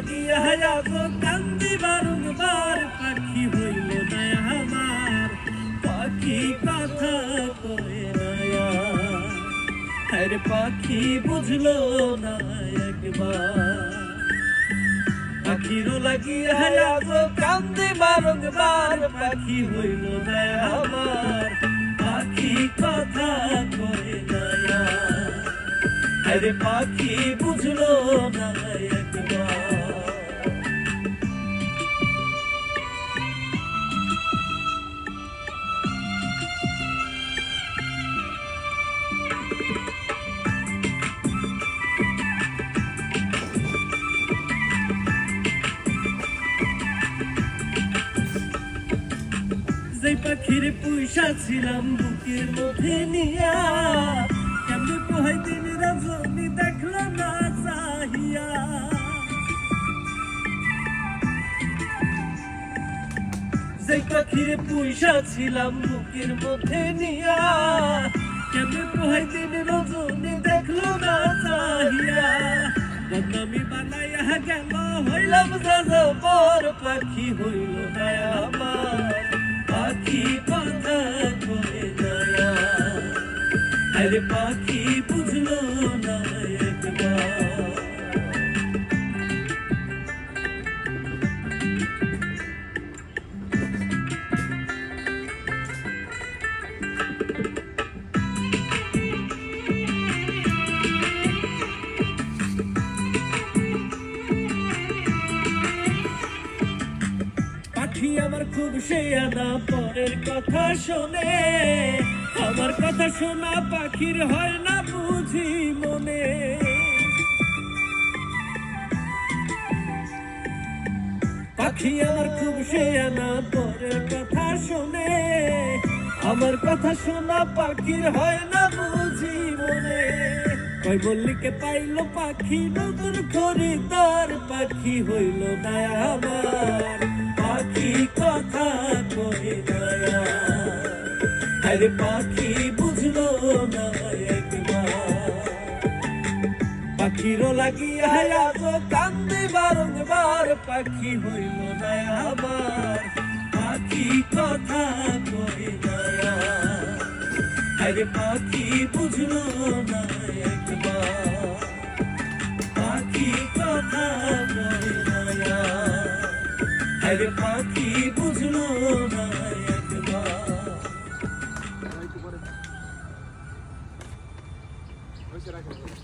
লাগিয়া যাব কান্দি বারংবার, পাখি আমার। পাখি কথা কয়ে আরে। পাখি বুঝলো না একবার। পাখিরও লাগিয়া যাব কান্দে বারংবার, পাখি হইল না আমার। পাখি কথা কয়ে আরে পাখি বুঝলো না একবার। পাখির পয়সা ছিলাম বুকের মধ্যে নিয়া। কেমনি পোহাই দিন রজনী দেখল না চাহিয়া। যে পাখির পয়সা ছিলাম বুকের মধ্যে নিয়া। কেমনি পোহাই দিন রজনী দেখল না চাহিয়া। বদনামি বানাইয়া গেল, হইলাম দাদা বর পাখি হইল আমার পাখি কথা করে দয়া। আরে পাখি বুঝলো পাখি আমার খুব সে আনা পরের কথা শোনে, আমার কথা শোনা পাখির হয় না বুঝি মনে। পাখি আমার খুব সে আনা পরের কথা শোনে, আমার কথা শোনা পাখির হয় না বুঝি মনে। কই বললিকে পাইলো পাখি, নতুন খরিদার পাখি হইল না আমার। আরে পাখি বুঝলো না পাখিরও লাগিয়া আজ কান্দে বারংবার, পাখি হইল না আমার পাখি কথা কয়ে দয়া আরে পাখি বুঝলো না একবার। পাখি কথা কয়ে দয়া আরে পাখি বুঝলো না I said I could.